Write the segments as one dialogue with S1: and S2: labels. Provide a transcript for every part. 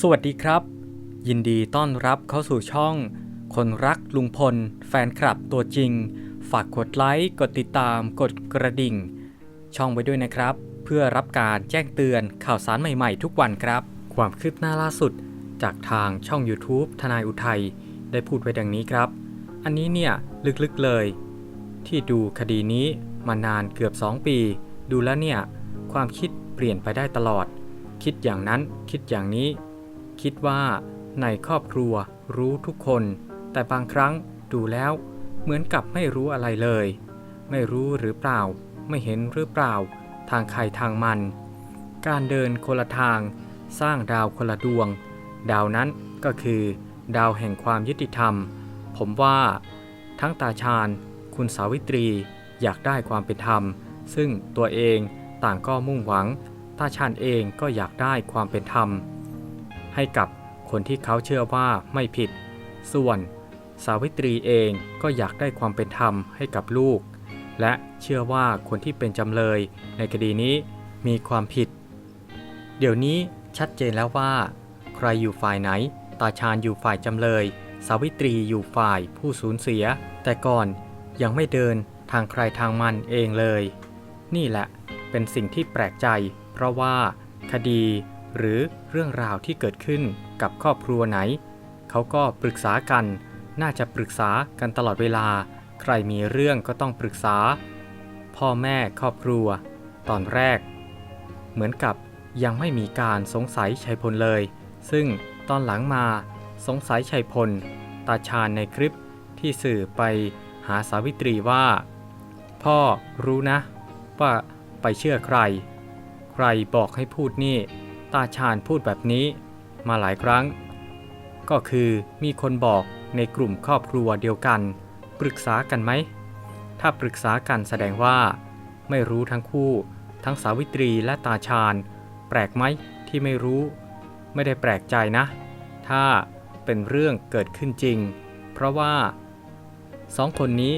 S1: สวัสดีครับ ยินดีต้อนรับเข้าสู่ช่อง คนรักลุงพล แฟนคลับตัวจริง ฝากกดไลค์ กดติดตาม กดกระดิ่ง ช่องไว้ด้วยนะครับ เพื่อรับการแจ้งเตือนข่าวสารใหม่ๆ ทุกวันครับ ความคืบหน้าล่าสุด จากทางช่อง YouTube ทนายอุทัยได้พูดไว้ดังนี้ครับ อันนี้เนี่ยลึกๆเลย ที่ดูคดีนี้มานานเกือบ 2 ปี ดูแล้วเนี่ยความคิดเปลี่ยนไปได้ตลอด คิดอย่างนั้นคิดอย่างนี้ คิดว่าในครอบครัวรู้ทุกคน แต่บางครั้งดูแล้วเหมือนกับไม่รู้อะไรเลย ไม่รู้หรือเปล่า ไม่เห็นหรือเปล่า ทางใครทางมัน การเดินคนละทาง สร้างดาวคนละดวง ดาวนั้นก็คือ ดาวแห่งความยุติธรรม ผมว่า ทั้งตาชาญ คุณสาวิตรีอยากได้ความเป็นธรรม ซึ่งตัวเองต่างก็มุ่งหวัง ตาชาญเองก็อยากได้ความเป็นธรรม ให้กับคนที่เขาเชื่อว่าไม่ผิด ส่วนสาวิตรีเองก็อยากได้ความเป็นธรรมให้กับลูก และเชื่อว่าคนที่เป็นจำเลยในคดีนี้มีความผิด เดี๋ยวนี้ชัดเจนแล้วว่า ใครอยู่ฝ่ายไหน ตาชาญอยู่ฝ่ายจำเลย สาวิตรีอยู่ฝ่ายผู้สูญเสีย แต่ก่อนยังไม่เดินทางใครทางมันเองเลย นี่แหละเป็นสิ่งที่แปลกใจ เพราะว่าคดี หรือเรื่องราวที่เกิดขึ้นกับครอบครัวไหน เขาก็ปรึกษากัน น่าจะปรึกษากันตลอดเวลา ใครมีเรื่องก็ต้องปรึกษา พ่อแม่ครอบครัว ตอนแรก เหมือนกับยังไม่มีการสงสัยชัยพลเลย ซึ่งตอนหลังมาสงสัยชัยพล ตาชาญในคลิปที่สื่อไปหาสาวิตรีว่า พ่อรู้นะ ว่าไปเชื่อใคร ใครบอกให้พูดนี่ ตาชาญพูดแบบนี้มาหลายครั้ง ก็คือมีคนบอกในกลุ่มครอบครัวเดียวกัน ปรึกษากันไหม ถ้าปรึกษากันแสดงว่า ไม่รู้ทั้งคู่ ทั้งสาวิตรีและตาชาญ แปลกไหมที่ไม่รู้ ไม่ได้แปลกใจนะ ถ้าเป็นเรื่องเกิดขึ้นจริง เพราะว่าสองคนนี้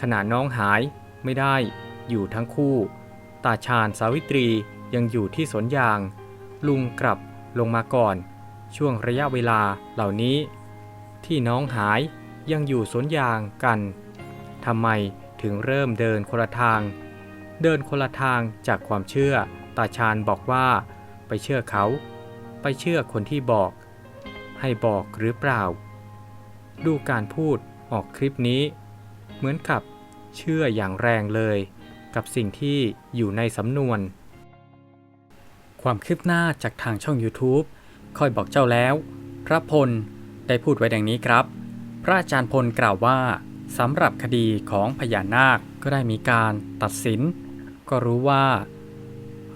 S1: ขณะน้องหายไม่ได้อยู่ทั้งคู่ ตาชาญสาวิตรียังอยู่ที่สวนยาง ลุงกลับลงมาก่อน ช่วงระยะเวลาเหล่านี้ ที่น้องหายยังอยู่สวนยางกันทำไมถึงเริ่มเดินคนละทาง เดินคนละทางจากความเชื่อ ตาชาญบอกว่า ไปเชื่อเขา ไปเชื่อคนที่บอก ให้บอกหรือเปล่า ดูการพูดออกคลิปนี้ เหมือนกับเชื่ออย่างแรงเลย กับสิ่งที่อยู่ในสำนวน ความคืบหน้าจากทางช่อง YouTube ค่อยบอกเจ้าแล้ว พระพลได้พูดไว้ดังนี้ครับ พระอาจารย์พลกล่าวว่าสำหรับคดีของพญานาคก็ได้มีการตัดสิน ก็รู้ว่า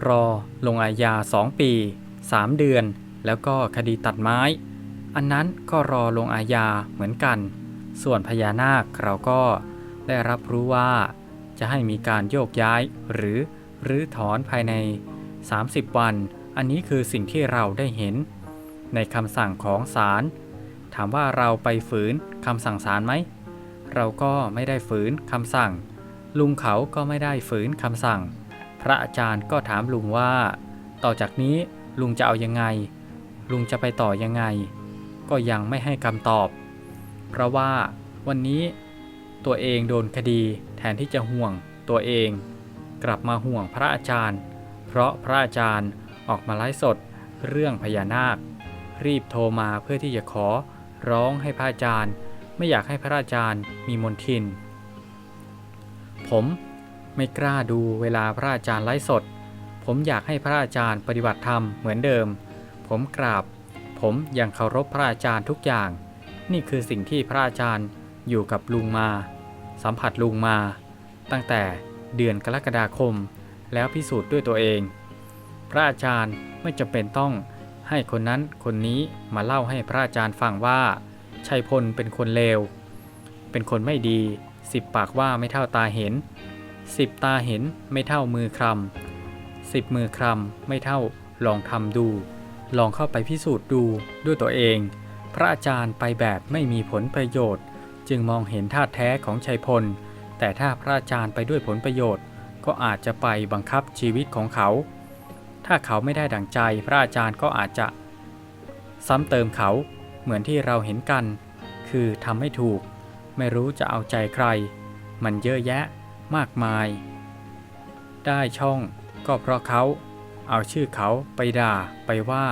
S1: รอลงอาญา 2 ปี 3 เดือน แล้วก็คดีตัดไม้ อันนั้นก็รอลงอาญาเหมือนกัน ส่วนพญานาคเราก็ได้รับรู้ว่า จะให้มีการโยกย้ายหรือรื้อถอนภายใน 30 วัน อันนี้คือสิ่งที่เราได้เห็น ในคำสั่งของศาล ถามว่าเราไปฝืนคำสั่งศาลไหม เราก็ไม่ได้ฝืนคำสั่ง ลุงเขาก็ไม่ได้ฝืนคำสั่ง พระอาจารย์ก็ถามลุงว่า ต่อจากนี้ลุงจะเอายังไง ลุงจะไปต่อยังไง ก็ยังไม่ให้คำตอบ เพราะว่าวันนี้ตัวเองโดนคดีแทนที่จะห่วงตัวเอง กลับมาห่วงพระอาจารย์ เพราะพระอาจารย์ออกมาไลฟ์สดเรื่องพญานาค รีบโทรมาเพื่อที่จะขอร้องให้พระอาจารย์ ไม่อยากให้พระอาจารย์มีมนทิน ผมไม่กล้าดูเวลาพระอาจารย์ไลฟ์สด ผมอยากให้พระอาจารย์ปฏิบัติธรรมเหมือนเดิม ผมกราบ ผมยังเคารพพระอาจารย์ทุกอย่าง นี่คือสิ่งที่พระอาจารย์อยู่กับลุงมา สัมผัสลุงมา ตั้งแต่เดือนกรกฎาคม แล้วพิสูจน์ด้วยตัวเอง พระอาจารย์ไม่จำเป็นต้องให้คนนั้นคนนี้มาเล่าให้พระอาจารย์ฟังว่าชัยพลเป็นคนเลว เป็นคนไม่ดีสิบปากว่าไม่เท่าตาเห็นสิบตาเห็นไม่เท่ามือคลำสิบมือคลำไม่เท่าลองทำดู ลองเข้าไปพิสูจน์ดูด้วยตัวเอง พระอาจารย์ไปแบบไม่มีผลประโยชน์ จึงมองเห็นท่าแท้ของชัยพล แต่ถ้าพระอาจารย์ไปด้วยผลประโยชน์ ก็อาจจะไปบังคับชีวิตของเขา ถ้าเขาไม่ได้ดั่งใจพระอาจารย์ก็อาจจะ ซ้ำเติมเขาเหมือนที่เราเห็นกัน คือทำไม่ถูก ไม่รู้จะเอาใจใคร มันเยอะแยะมากมาย ได้ช่องก็เพราะเขาเอาชื่อเขาไปด่าไปว่า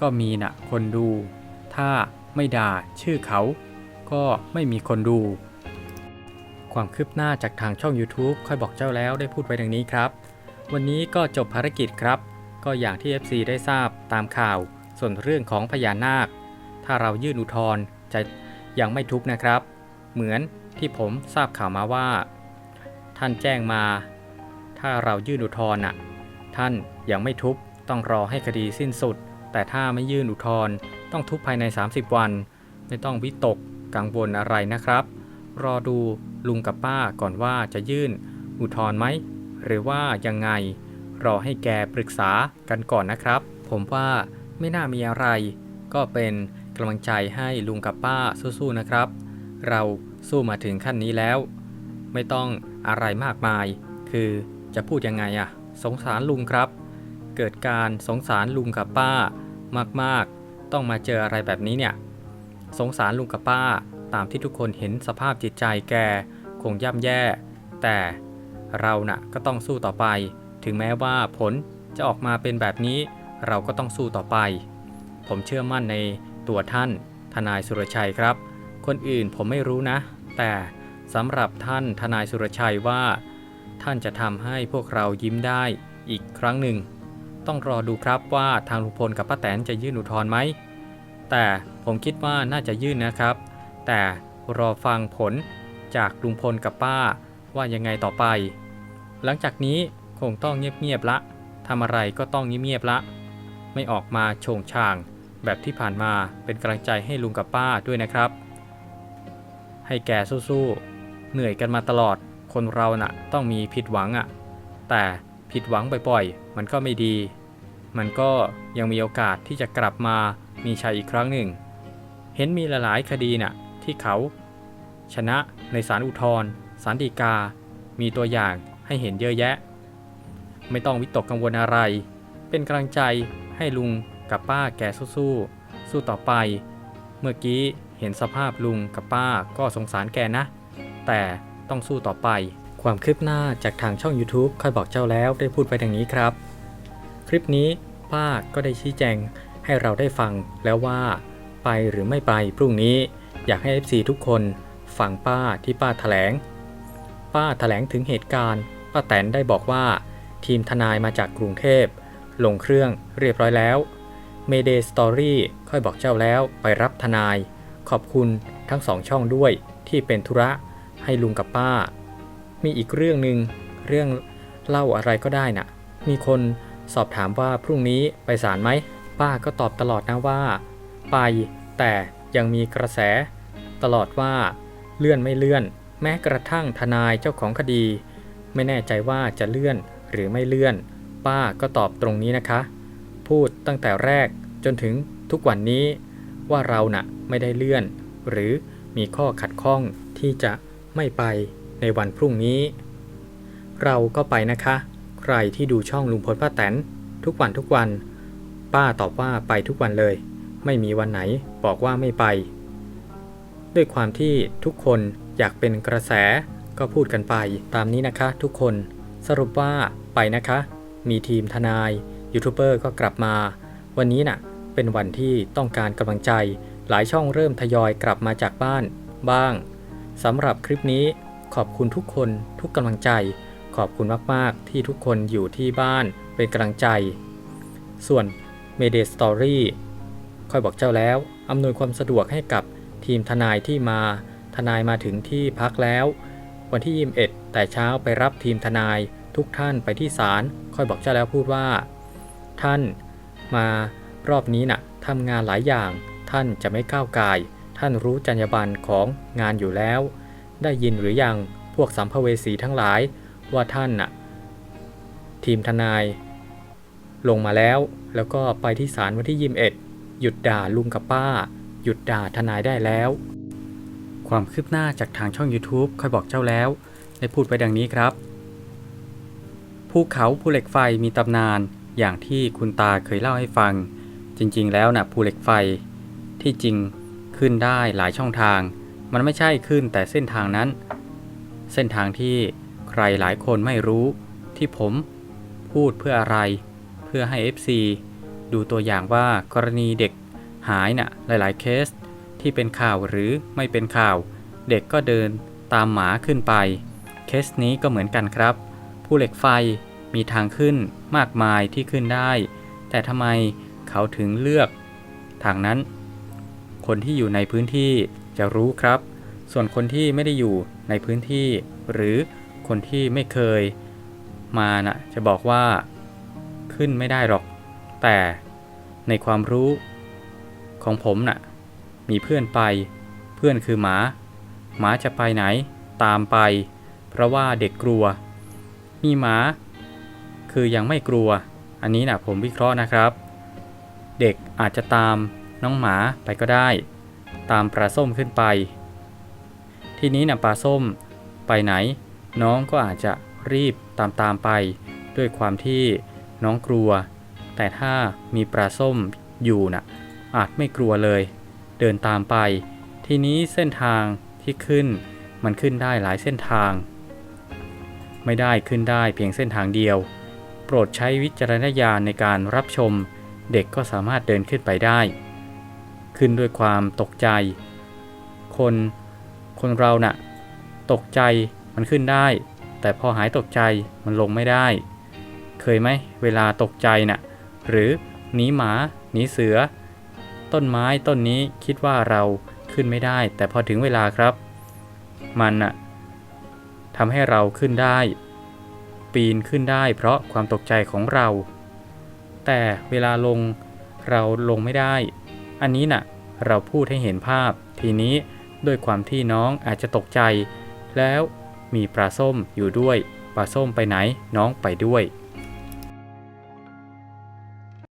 S1: ก็มีนะคนดู ถ้าไม่ด่าชื่อเขา ก็ไม่มีคนดู ความคืบหน้าจากทางช่อง YouTube ค่อยบอกเจ้าแล้วได้พูดไปดังนี้ครับ วันนี้ก็จบภารกิจครับ ก็อย่างที่ FC ได้ทราบตามข่าว ส่วนเรื่องของพญานาค ถ้าเรายื่นอุทธรณ์จะยังไม่ทุบนะครับ เหมือนที่ผมทราบข่าวมาว่า ท่านแจ้งมา ถ้าเรายื่นอุทธรณ์น่ะ ท่านยังไม่ทุบต้องรอให้คดีสิ้นสุด แต่ถ้าไม่ยื่นอุทธรณ์ต้องทุบภายใน 30 วัน ไม่ต้องวิตกกังวลอะไรนะครับ รอดู ลุงกับป้าก่อนว่าจะยื่น อุทธรณ์ไหม หรือว่ายังไง รอให้แกปรึกษากันก่อนนะครับ ผมว่าไม่น่ามีอะไร ก็เป็นกำลังใจให้ลุงกับป้าสู้ๆนะครับ เราสู้มาถึงขั้นนี้แล้ว ไม่ต้องอะไรมากมาย คือจะพูดยังไงอะสงสารลุงครับ เกิดการสงสารลุงกับป้ามากๆ ต้องมาเจออะไรแบบนี้เนี่ย สงสารลุงกับป้าตามที่ทุกคนเห็นสภาพจิตใจแก งย่ำแย่ แต่เราน่ะก็ต้องสู้ต่อไป ถึงแม้ว่าผลจะออกมาเป็นแบบนี้ เราก็ต้องสู้ต่อไป ผมเชื่อมั่นในตัวท่านทนายสุรชัยครับ คนอื่นผมไม่รู้นะ แต่สำหรับท่านทนายสุรชัยว่า ท่านจะทำให้พวกเรายิ้มได้อีกครั้งหนึ่ง ต้องรอดูครับว่าทางลุงพลกับป้าแตนจะยื่นอุทธรณ์ไหมแต่ผมคิดว่าน่าจะยื่นนะครับ แต่รอฟังผล จากลุงพลกับป้าว่ายังไงต่อไป หลังจากนี้คงต้องเงียบๆละทำอะไรก็ต้องเงียบๆละ ไม่ออกมาโฉงช่าง แบบที่ผ่านมาเป็นกำลังใจให้ลุงกับป้าด้วยนะครับ ให้แกสู้ๆ เหนื่อยกันมาตลอด คนเราน่ะต้องมีผิดหวังอะ่ะ แต่ผิดหวังบ่อยๆ มันก็ไม่ดี มันก็ยังมีโอกาสที่จะกลับมามีชัยอีกครั้งหนึ่ง เห็นมีหลายๆคดีน่ะที่เขาชนะ ในศาลอุทธรณ์ศาลฎีกา มีตัวอย่างให้เห็นเยอะแยะ ไม่ต้องวิตกกังวลอะไร เป็นกำลังใจให้ลุงกับป้าแกสู้ๆสู้ต่อไป เมื่อกี้เห็นสภาพลุงกับป้าก็สงสารแกนะ แต่ต้องสู้ต่อไป ความคืบหน้าจากทางช่อง YouTube ค่อยบอกเจ้าแล้วได้พูดไปดังนี้ครับ คลิปนี้ป้าก็ได้ชี้แจงให้เราได้ฟังแล้วว่า ไปหรือไม่ไปพรุ่งนี้อยากให้ FC ทุกคน ฟังป้าที่ป้าแถลง ป้าแถลงถึงเหตุการณ์ ป้าแตนได้บอกว่า ทีมทนายมาจากกรุงเทพ ลงเครื่องเรียบร้อยแล้ว Mayday Story ค่อยบอกเจ้าแล้วไปรับทนาย ขอบคุณทั้งสองช่องด้วยที่เป็นธุระให้ลุงกับป้า มีอีกเรื่องหนึ่งเรื่องเล่าอะไรก็ได้น่ะ มีคนสอบถามว่าพรุ่งนี้ไปศาลไหม ป้าก็ตอบตลอดนะว่า ไป แต่ยังมีกระแส ตลอดว่า เลื่อนไม่เลื่อน แม้กระทั่งทนายเจ้าของคดี ไม่แน่ใจว่าจะเลื่อนหรือไม่เลื่อน ป้าก็ตอบตรงนี้นะคะ พูดตั้งแต่แรกจนถึงทุกวันนี้ว่าเราน่ะไม่ได้เลื่อน หรือมีข้อขัดข้องที่จะไม่ไปในวันพรุ่งนี้ เราก็ไปนะคะ ใครที่ดูช่องลุงพลป้าแตนทุกวันทุกวัน ป้าตอบว่าไปทุกวันเลย ไม่มีวันไหนบอกว่าไม่ไป ด้วยความที่ทุกคนอยากเป็นกระแสก็พูดกันไปตามนี้นะคะทุกคนสรุปว่าไปนะคะ มีทีมทนายยูทูบเบอร์ก็กลับมา วันนี้น่ะเป็นวันที่ต้องการกำลังใจ หลายช่องเริ่มทยอยกลับมาจากบ้านบ้างสำหรับคลิปนี้ขอบคุณทุกคนทุกกำลังใจ ขอบคุณมาก ๆ ที่ทุกคนอยู่ที่บ้านเป็นกำลังใจ ส่วน Mayday Story ค่อยบอกเจ้าแล้ว อำนวยความสะดวกให้กับ ทีมทนายที่มา ทนายมาถึงที่พักแล้ว วันที่ 21 แต่เช้าไปรับทีมทนายทุกท่านไปที่ศาลค่อยบอกเจ้าแล้วพูดว่า ท่านมารอบนี้น่ะทำงานหลายอย่าง ท่านจะไม่ก้าวกาย ท่านรู้จรรยาบรรณของงานอยู่แล้ว ได้ยินหรือยังพวกสัมภเวสีทั้งหลายว่าท่านน่ะทีมทนายลงมาแล้ว แล้วก็ไปที่ศาลวันที่21หยุดด่าลุงกับป้า หยุดด่าทนายได้แล้ว ความคืบหน้าจากทางช่อง YouTube ค่อยบอกเจ้าแล้ว ได้พูดไปดังนี้ครับ ภูเขาภูเหล็กไฟมีตำนานอย่างที่คุณตาเคยเล่าให้ฟัง จริง ๆ แล้วนะภูเหล็กไฟ ที่จริงขึ้นได้หลายช่องทาง มันไม่ใช่ขึ้นแต่เส้นทางนั้น เส้นทางที่ใครหลายคนไม่รู้ที่ผมพูดเพื่ออะไร เพื่อให้ FC ดูตัวอย่างว่ากรณีเด็ก หายน่ะหลายๆเคสที่เป็นข่าวหรือไม่เป็นข่าว เด็กก็เดินตามหมาขึ้นไป เคสนี้ก็เหมือนกันครับ ผู้เหล็กไฟมีทางขึ้นมากมายที่ขึ้นได้ แต่ทำไมเขาถึงเลือกทางนั้น คนที่อยู่ในพื้นที่จะรู้ครับ ส่วนคนที่ไม่ได้อยู่ในพื้นที่ หรือคนที่ไม่เคย มานะ่ะจะบอกว่า ขึ้นไม่ได้หรอก แต่ในความรู้ ของผมน่ะ มีเพื่อนไป เพื่อนคือหมา หมาจะไปไหน ตามไป เพราะว่าเด็กกลัว มีหมา คือยังไม่กลัว อันนี้นะผมวิเคราะห์นะครับ เด็กอาจจะตามน้องหมาไปก็ได้ ตามปลาส้มขึ้นไป ทีนี้นะปลาส้มไปไหน น้องก็อาจจะรีบตามตามไป ด้วยความที่น้องกลัว แต่ถ้ามีปลาส้มอยู่นะ่ะ อาจไม่กลัวเลย เดินตามไป ทีนี้เส้นทางที่ขึ้นมันขึ้นได้หลายเส้นทาง ไม่ได้ขึ้นได้เพียงเส้นทางเดียว โปรดใช้วิจารณญาณในการรับชม เด็กก็สามารถเดินขึ้นไปได้ ขึ้นด้วยความตกใจ คนคนเราน่ะ ตกใจมันขึ้นได้ แต่พอหายตกใจมันลงไม่ได้ เคยไหมเวลาตกใจน่ะ หรือหนีหมาหนีเสือ ต้นไม้ต้นนี้คิดว่าเราขึ้นไม่ได้ แต่พอถึงเวลาครับ มันน่ะทำให้เราขึ้นได้ ปีนขึ้นได้ เพราะความตกใจของเรา แต่เวลาลงเราลงไม่ได้ อันนี้น่ะเราพูดให้เห็นภาพ ทีนี้ด้วยความที่น้องอาจจะตกใจ แล้วมีปลาส้มอยู่ด้วยปลาส้มไปไหนน้องไปด้วย